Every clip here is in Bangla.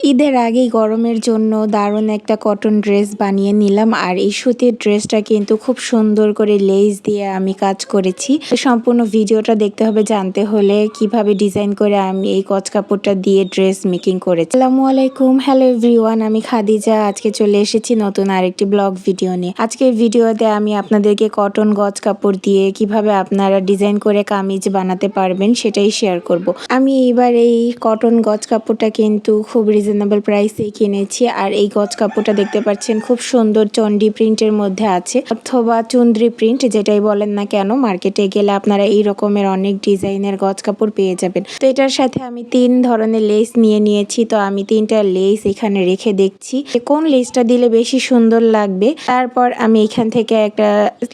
ঈদের আগেই গরমের জন্য দারুণ একটা কটন ড্রেস বানিয়ে নিলাম। আর এই সুতির ড্রেসটা কিন্তু খুব সুন্দর করে লেস দিয়ে আমি কাজ করেছি। সম্পূর্ণ ভিডিওটা দেখতে হবে জানতে হলে কীভাবে ডিজাইন করে আমি এই কচ কাপড়টা দিয়ে ড্রেস মেকিং করেছি। আসসালামু আলাইকুম হ্যালো এভরিওয়ান আমি খাদিজা। আজকে চলে এসেছি নতুন আরেকটি ব্লগ ভিডিও নিয়ে। আজকের ভিডিওতে আমি আপনাদেরকে কটন গজ কাপড় দিয়ে কীভাবে আপনারা ডিজাইন করে কামিজ বানাতে পারবেন সেটাই শেয়ার করব। আমি এবার এই কটন গজ কাপড়টা কিন্তু খুব রিজনেবল প্রাইসে কিনেছি। আর এই গজ কাপড়টা দেখতে পাচ্ছেন, খুব সুন্দর চন্ডি প্রিন্টের মধ্যে আছে। অথবা চুন্দ্রি প্রিন্ট, যেটাই বলেন না কেন, মার্কেটে গেলে আপনারা এই রকমের অনেক ডিজাইনের গজ কাপড় পেয়ে যাবেন। তো এটার সাথে আমি তিন ধরনের লেস নিয়ে নিয়েছি। তো আমি তিনটা লেস এখানে রেখে দেখছি। কোন লেসটা দিলে বেশি সুন্দর লাগবে, তারপর আমি এখান থেকে একটা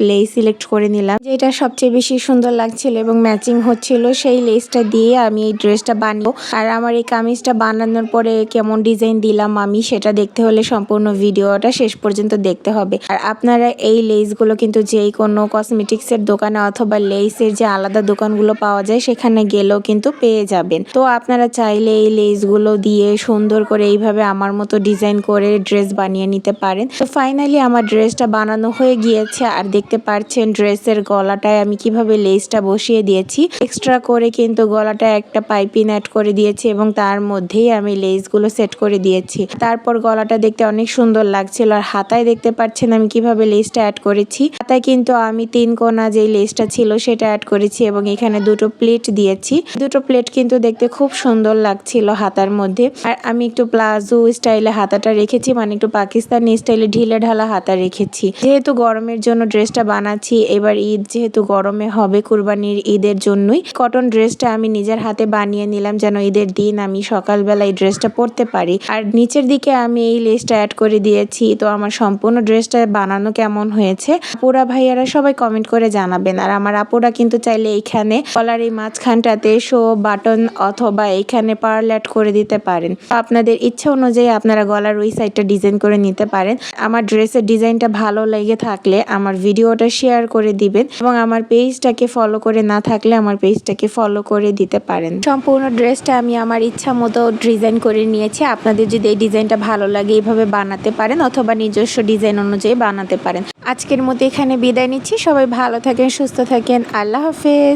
লেস সিলেক্ট করে নিলাম। যেটা সবচেয়ে বেশি সুন্দর লাগছিল এবং ম্যাচিং হচ্ছিল, সেই লেসটা দিয়ে আমি এই ড্রেসটা বানিয়ে, আর আমার এই কামিজটা বানানোর পরে কেমন ডিজাইন দিলাম আমি সেটা দেখতে হলে সম্পূর্ণ ভিডিওটা শেষ পর্যন্ত দেখতে হবে। আর আপনারা এই লেসগুলো কিন্তু যেই কোনো কসমেটিক্সের দোকানে অথবা লেসের যে আলাদা দোকানগুলো পাওয়া যায় সেখানে গেলেও কিন্তু পেয়ে যাবেন। তো আপনারা চাইলে এই লেসগুলো দিয়ে সুন্দর করে এইভাবে আমার মতো ডিজাইন করে ড্রেস বানিয়ে নিতে পারেন। তো ফাইনালি আমার ড্রেসটা বানানো হয়ে গিয়েছে আর দেখতে পাচ্ছেন ড্রেসের গলাটায় আমি কীভাবে লেসটা বসিয়ে দিয়েছি। এক্সট্রা করে কিন্তু গলাটা একটা পাইপিং অ্যাড করে দিয়েছি এবং তার মধ্যেই আমি লেসগুলো সেট করে দিয়েছি। তারপর গলাটা দেখতে অনেক সুন্দর লাগছিল আর হাতায় দেখতে পাচ্ছেন আমি কীভাবে লেসটা অ্যাড করেছি। হাতায় কিন্তু আমি তিন কোনা যে লেসটা ছিল সেটা অ্যাড করেছি এবং এখানে দুটো প্লেট দিয়েছি। দুটো প্লেট কিন্তু দেখতে খুব সুন্দর লাগছিল হাতার মধ্যে। আর আমি একটু প্লাজো স্টাইলে হাতাটা রেখেছি মানে একটু পাকিস্তানি স্টাইলে ঢিলে ঢালা হাতা রেখেছি। যেহেতু গরমের জন্য ড্রেসটা বানাচ্ছি, এবার ঈদ যেহেতু গরমে হবে কুরবানির ঈদের জন্যই কটন ড্রেসটা আমি নিজের হাতে বানিয়ে নিলাম যেন ঈদের দিন আমি সকালবেলা এই ড্রেসটা পরতে পারি। আর নিচের দিকে আমি এই লেসটা অ্যাড করে দিয়েছি। তো আমার সম্পূর্ণ ড্রেসটা বানানো কেমন হয়েছে, আপুরা ভাইয়ারা সবাই কমেন্ট করে জানাবেন। আর আমার আপুরা কিন্তু চাইলে এইখানে কলার এই মাঝখানটাতে শো বাটন অথবা এইখানে পার্ল অ্যাড করে দিতে পারেন। আপনাদের ইচ্ছা অনুযায়ী আপনারা গলার ওই সাইডটা ডিজাইন করে নিতে পারেন। আমার ড্রেসের ডিজাইনটা ভালো লেগে থাকলে আমার ভিডিওটা শেয়ার করে দিবেন এবং আমার পেজটাকে ফলো করে না থাকলে আমার পেজটাকে ফলো করে দিতে পারেন। সম্পূর্ণ ড্রেসটা আমি আমার ইচ্ছা মতো ডিজাইন করে নিয়েছি। আপনাদের যদি এই ডিজাইনটা ভালো লাগে এইভাবে বানাতে পারেন অথবা নিজস্ব ডিজাইন অনুযায়ী বানাতে পারেন। আজকের মতো এখানে বিদায় নিচ্ছি। সবাই ভালো থাকেন, সুস্থ থাকেন। আল্লাহ হাফেজ।